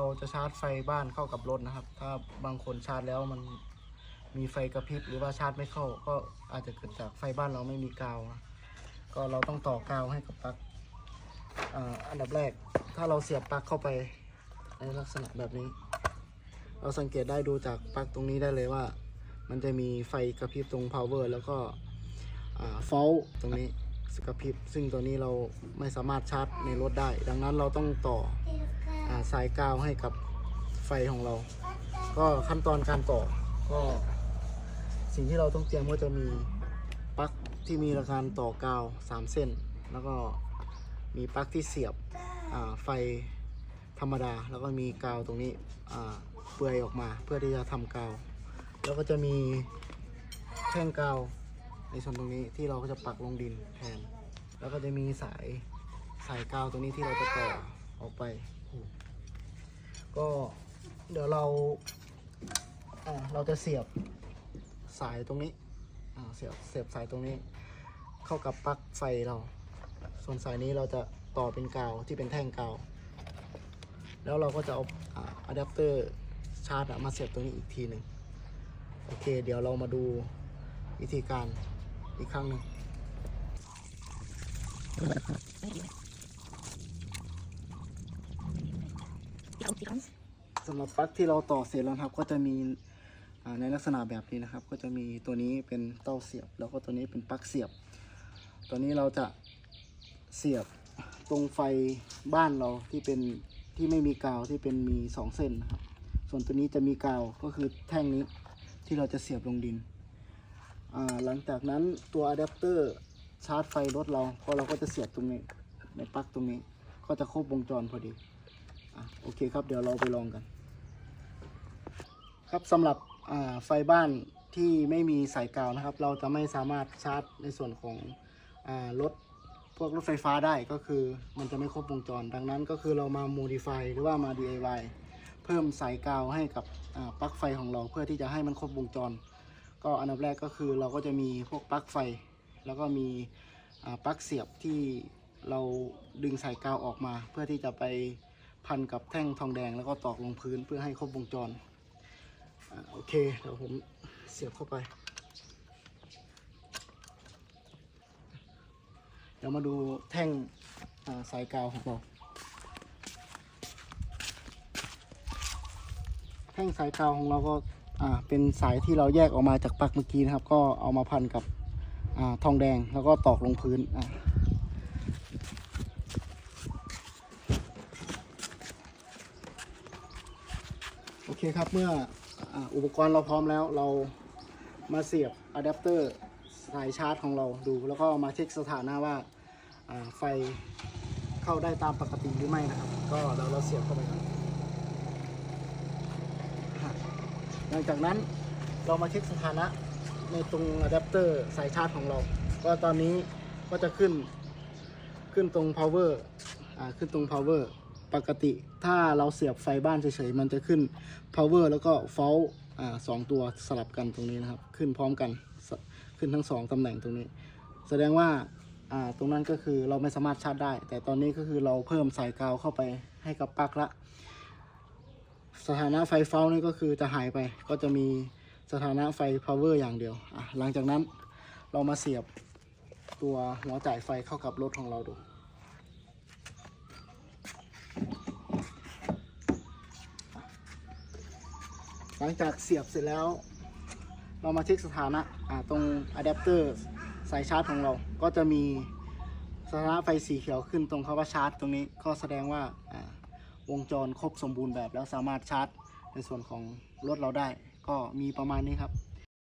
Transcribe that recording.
เราจะชาร์จไฟบ้านเข้ากับรถนะครับ ถ้าบางคนชาร์จแล้วมันมีไฟกระพริบหรือว่าชาร์จไม่เข้า ก็อาจจะเกิดจากไฟบ้านเราไม่มีกาวนะก็เราต้องต่อกาวให้กับปลั๊กอ,อันดับแรกถ้าเราเสียบปลั๊กเข้าไปในลักษณะแบบนี้ เราสังเกตได้ดูจากปลั๊กตรงนี้ได้เลยว่า มันจะมีไฟกระพริบตรง power แล้วก็ฟอลตรงนี้กระพริบซึ่งตัวนี้เราไม่สามารถชาร์จในรถได้ ดังนั้นเราต้องต่อ สายกาวให้กับไฟของเรา ก็ขั้นตอนการต่อ ก็สิ่งที่เราต้องเตรียมก็จะมีปลั๊กที่มีราการต่อกาว 3 เส้น แล้วก็มีปลั๊กที่เสียบอ่าไฟธรรมดา แล้วก็มีกาวตรงนี้อ่าเปลือยออกมาเพื่อที่จะทำกาว แล้วก็จะมีแท่งกาวในส่วนตรงนี้ที่เราก็จะปักลงดินแทน แล้วก็จะมีสายสายกาวตรงนี้ที่เราจะต่อออกไป ก็เดี๋ยวเราอ่าเราจะเสียบสายตรงนี้อ่าเสียบเสียบสายตรงนี้ เข้ากับปลั๊กไฟเรา ส่วนสายนี้เราจะต่อเป็นกาวที่เป็นแท่งกาวแล้วเราก็จะเอาอะแดปเตอร์ชาร์จมาเสียบตรงนี้อีกทีหนึ่งโอเค เดี๋ยวเรามาดูวิธีการอีกครั้งหนึ่ง สำหรับปลั๊กที่เราต่อเสร็จแล้วครับ ก็จะมีในลักษณะแบบนี้นะครับ ก็จะมีตัวนี้เป็นเต้าเสียบ แล้วก็ตัวนี้เป็นปลั๊กเสียบ ตัวนี้เราจะเสียบตรงไฟบ้านเราที่เป็นที่ไม่มีกาวที่เป็นมีสองเส้นนะครับ ส่วนตัวนี้จะมีกาวก็คือแท่งนี้ที่เราจะเสียบลงดิน หลังจากนั้นตัวอะแดปเตอร์ชาร์จไฟรถเราพอเราก็จะเสียบตรงนี้ในปลั๊กตรงนี้ ก็จะครบวงจรพอดี อะโอเคครับเดี๋ยวเราไปลองกัน ครับสำหรับไฟบ้านที่ไม่มีสายกาวนะครับ เราจะไม่สามารถชาร์จในส่วนของอรถพวกรถไฟฟ้าได้ก็คือมันจะไม่ครบวงจร ดังนั้นก็คือเรามา modify หรือว่ามา DIY เพิ่มสายกาวให้กับปลั๊กไฟของเราเพื่อที่จะให้มันครบวงจร ก็อันดับแรกก็คือเราก็จะมีพวกปลั๊กไฟ แล้วก็มีปลั๊กเสียบที่เราดึงสายกาวออกมา เพื่อที่จะไป พันกับแท่งทองแดงแล้วก็ตอกลงพื้นเพื่อให้ครบวงจรอโอเคเดี๋ยวผมเสียบเข้าไป เดี๋ยวมาดูแท่งาสายกาวของเราแท่งสายกาวของเราก็าเป็นสายที่เราแยกออกมาจากปลั๊กเมื่อกี้นะครับ ก็เอามาพันกับอทองแดงแล้วก็ตอกลงพื้นอ่า โอเคครับเมื่อออุปกรณ์เราพร้อมแล้วเรามาเสียบอะแดปเตอร์สายชาร์จของเราดู แล้วก็มาเช็คสถานะว่าไฟเข้าได้ตามปกติหรือไม่นะครับ ก็เราเราเสียบเข้าไปครับหลังจากนั้นเรามาเช็คสถานะในตรงอะแดปเตอร์สายชาร์จของเรา ก็ตอนนี้ก็จะขึ้นขึ้นตรง power ขึ้นตรง power ปกติถ้าเราเสียบไฟบ้านเฉยๆ มันจะขึ้น power แล้วก็ fault อ่าสองตัวสลับกันตรงนี้นะครับ ขึ้นพร้อมกันขึ้นทั้งสองตำแหน่งตรงนี้ แสดงว่าอ่าตรงนั้นก็คือเราไม่สามารถชาร์จได้ แต่ตอนนี้ก็คือเราเพิ่มสายกาวเข้าไปให้กับปลั๊กละ สถานะไฟเฝ้านี่ก็คือจะหายไปก็จะมีสถานะไฟ power อย่างเดียวหลังจากนั้นเรามาเสียบตัวหัวจ่ายไฟเข้ากับรถของเราดู หลังจากเสียบเสร็จแล้ว เรามาเช็คสถานะอ่าตรงอะแดปเตอร์สายชาร์จของเราก็จะมีสถานะไฟสีเขียวขึ้นตรงคำว่าชาร์จ ตรงนี้ก็แสดงว่าอ่าวงจรครบสมบูรณ์แบบแล้วสามารถชาร์จ ในส่วนของรถเราได้ ก็มีประมาณนี้ครับ